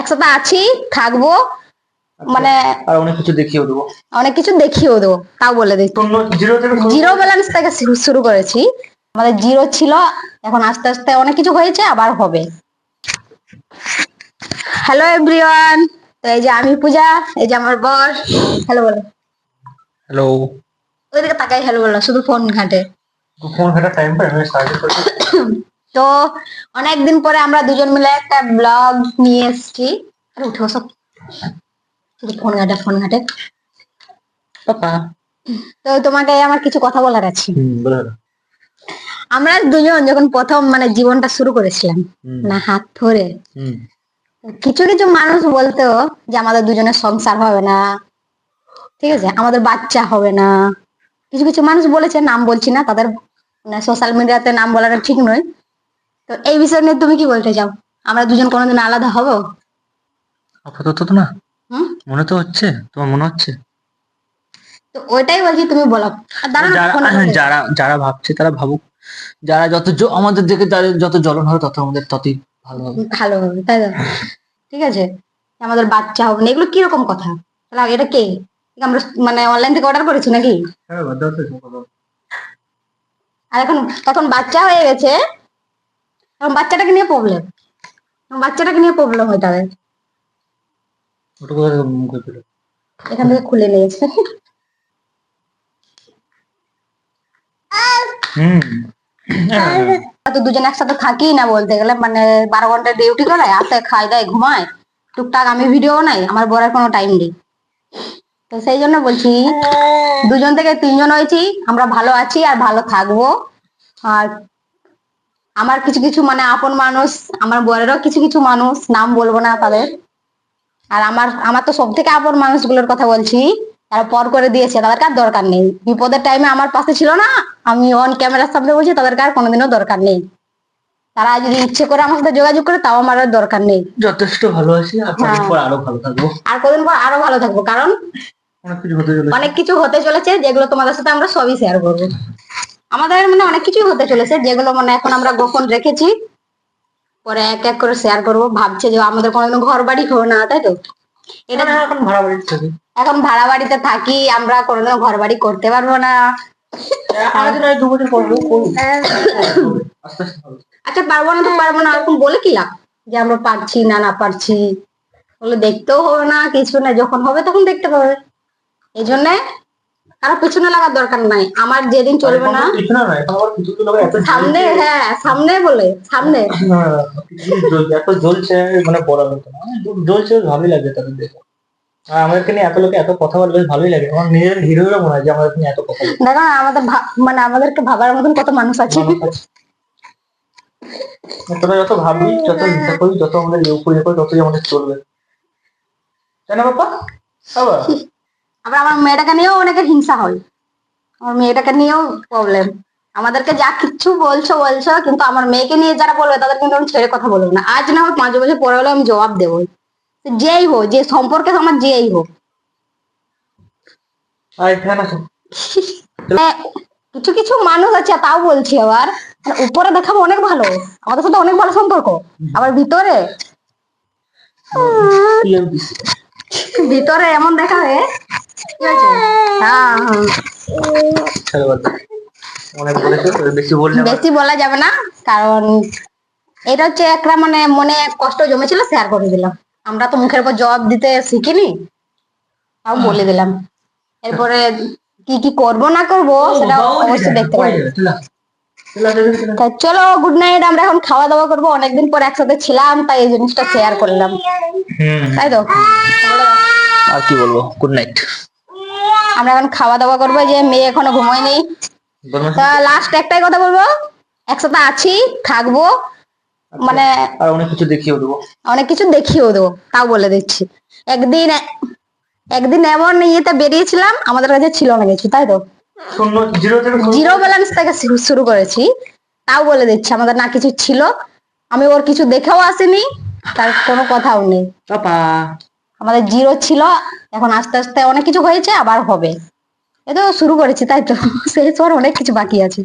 একসাথে আছি থাকব মানে আর অনেক কিছু দেখিয়ে দেবো। অনেক কিছু দেখিয়েও দেবো তাও বলে দিচ্ছি জিরো থেকে শুরু জিরো ব্যালেন্স থেকে শুরু- শুরু করেছি। আমাদের জিরো ছিল এখন আস্তে আস্তে অনেক কিছু হয়েছে আবার হবে। হ্যালো এভরিওয়ান তো এই যে আমি পূজা এই যে আমার বর হ্যালো বলো। হ্যালো ওইদিকে তাকাই হ্যালো বলো শুধু ফোন ঘাটে। ফোন ঘাটার টাইম পাই আমি সার্চ করছি। তো অনেকদিন পরে আমরা দুজন মিলে একটা ব্লগ নিয়ে এসেছি। আরে উঠে বসো। ফোন ঘাটে ফোন ঘাটে। তো তোমাকে আমার কিছু কথা বলার আছে। আমরা দুজন যখন প্রথম মানে জীবনটা শুরু করেছিলাম না হাত ধরে কিছু কিছু মানুষ বলতো যে আমাদের দুজনের সংসার হবে না ঠিক আছে? আমাদের বাচ্চা হবে না। কিছু কিছু মানুষ বলেছে নাম বলছি না তাদের সোশ্যাল মিডিয়াতে নাম বলাটা ঠিক নয়। তো এই বিষয় নিয়ে তুমি কি বলতে চাও? আমরা দুজন কোনোদিন আলাদা হব? আপাতত তো না। মনে তো হচ্ছে তোমার মনে হচ্ছে? তো ওইটাই বলছি তুমি বলো। না, যারা যারা ভাবছে তারা ভাবুক। যারা যত আমাদের দিকে যত জ্বলন হবে তত আমাদের ততই ভালো হবে। ভালো হবে তাই ঠিক আছে? আমাদের বাচ্চা হবে না। এগুলো কীরকম কথা? তাহলে এটা কে? আমরা মানে অনলাইন থেকে অর্ডার করেছি নাকি? হ্যাঁ আর এখন তখন বাচ্চা হয়ে গেছে। এখন বাচ্চাটাকে নিয়ে প্রবলেম বাচ্চাটাকে নিয়ে প্রবলেম হয় তাদের। ওটা কোথায় থেকে মুখে পেল? এখান থেকে খুলে নিয়েছে। হুম। তো দুজন একসাথে থাকি না বলতে গেলে। মানে বারো ঘণ্টা ডিউটি করে আসে খাই দায় ঘুমায়। টুকটাক আমি ভিডিও নাই আমার বরের কোনো টাইম নেই। তো সেই জন্য বলছি দুজন থেকে তিনজন হয়েছি। আমরা ভালো আছি আর ভালো থাকব। আর আমার কিছু কিছু মানে আপন মানুষ আমার বরেরও কিছু কিছু মানুষ নাম বলব না তাদের। আর আমার আমার তো সব থেকে আপন মানুষগুলোর কথা বলছি তারা পর করে দিয়েছে তাদেরকে আর দরকার নেই। বিপদের টাইমে আমার পাশে ছিল না আমি অন ক্যামেরার সামনে বলছি তাদেরকে আর কোনোদিনও দরকার নেই। তারা যদি ইচ্ছে করে আমার সাথে যোগাযোগ করে তাও আমার আর দরকার নেই। যথেষ্ট ভালো আছি আর কদিন হ্যাঁ। পর আরও ভালো থাকব। আর কদিন পর আরও ভালো থাকব কারণ অনেক কিছু হতে চলেছে। যেগুলো তোমাদের সাথে আমরা সবই শেয়ার করব। আমাদের মানে অনেক কিছুই হতে চলেছে যেগুলো মানে এখন আমরা গোপন রেখেছি। পরে এক এক করে শেয়ার করব ভাবছে যে আমাদের কোনোদিন ঘর বাড়ি হবে না তাই তো? এটা এখন ভাড়া বাড়িতে থাকি। এখন ভাড়া বাড়িতে থাকি আমরা কোনোদিন ঘর বাড়ি করতে পারব না। আস্তে হবে। আচ্ছা পারব না তো পারব না এরকম বলে কি লাভ? যে আমরা পারছি না না পারছি। বলে দেখতেও হবে না কিছু না যখন হবে তখন দেখতে পাবে এই জন্য কারও পিছনে লাগার দরকার নাই। আমার যেদিন চলবে না সামনে হ্যাঁ সামনে বলে সামনে। কিছু কিছু জ্বল- এত জ্বলছে মানে বলার মতো জ্বলছে ভালোই লাগে তাদের দেখে। আর আমাদেরকে নিয়ে এত লোকে এত কথা বলে বেশ ভালোই লাগে। আমার নিজের হিরোরা মনে হয় যে আমাদের নিয়ে এত কথা দেখো আমাদের মানে আমাদেরকে ভাবার মতন কত মানুষ আছে। যত ভাববি যত যত আমাদের আমাদের চলবে। তাই না বাপ্পা? বাবা আবার আমার মেয়েটাকে নিয়েও অনেকের হিংসা হয়। আমার মেয়েটাকে নিয়েও প্রবলেম আমাদেরকে যা কিচ্ছু বলছো বলছো কিন্তু আমার মেয়েকে নিয়ে যারা বলবে তাদের কিন্তু আমি ছেড়ে কথা বলব না। আজ না হোক পাঁচ বছর পরে হলে আমি জবাব দেবো যেই হোক যে সম্পর্কে আমার যেই হোক। কিছু কিছু মানুষ আছে তাও বলছি আবার। মানে উপরে দেখাবো অনেক ভালো। আমাদের সাথে অনেক ভালো সম্পর্ক। আবার ভিতরে? ভিতরে এমন দেখাবে ঠিক আছে? হ্যাঁ ছেড়ে বাদ দে। অনেক বলেছে বেশি বললে বেশি বলা যাবে না কারণ এটা হচ্ছে একটা মানে মনে কষ্ট জমেছিল শেয়ার করে দিলাম আমরা তো মুখের উপর জবাব দিতে শিখিনি তাও বলে দিলাম। এরপরে কি কি করব না করব সেটা অবশ্যই দেখতে পাবো চলো। গুড নাইট আমরা এখন খাওয়া দাওয়া করব। অনেকদিন পর একসাথে ছিলাম তাই এই জিনিসটা শেয়ার করলাম। তাই তো? আর কি বলব? গুড নাইট আমরা এখন খাওয়া দাওয়া করব যে মেয়ে এখনও ঘুমোয়নি তা লাস্ট একটাই কথা বলব একসাথে আছি থাকব মানে আর অনেক কিছু দেখিয়ে দেবো। অনেক কিছু দেখিয়েও দেবো তাও বলে দিচ্ছি। একদিন একদিন এমন ইয়েতে বেরিয়েছিলাম আমাদের কাছে ছিল না কিছু তাই তো? জিরো ব্যালেন্স থেকে শুরু- করেছি তাও বলে দিচ্ছি আমাদের না কিছু ছিল। আমি ওর কিছু দেখেও আসিনি তার কোনো কথাও নেই। আমাদের জিরো ছিল, এখন আস্তে আস্তে অনেক কিছু হয়েছে, আবার হবে। এ তো শুরু করেছি, তাই তো। শেষ হওয়ার অনেক কিছু বাকি আছে।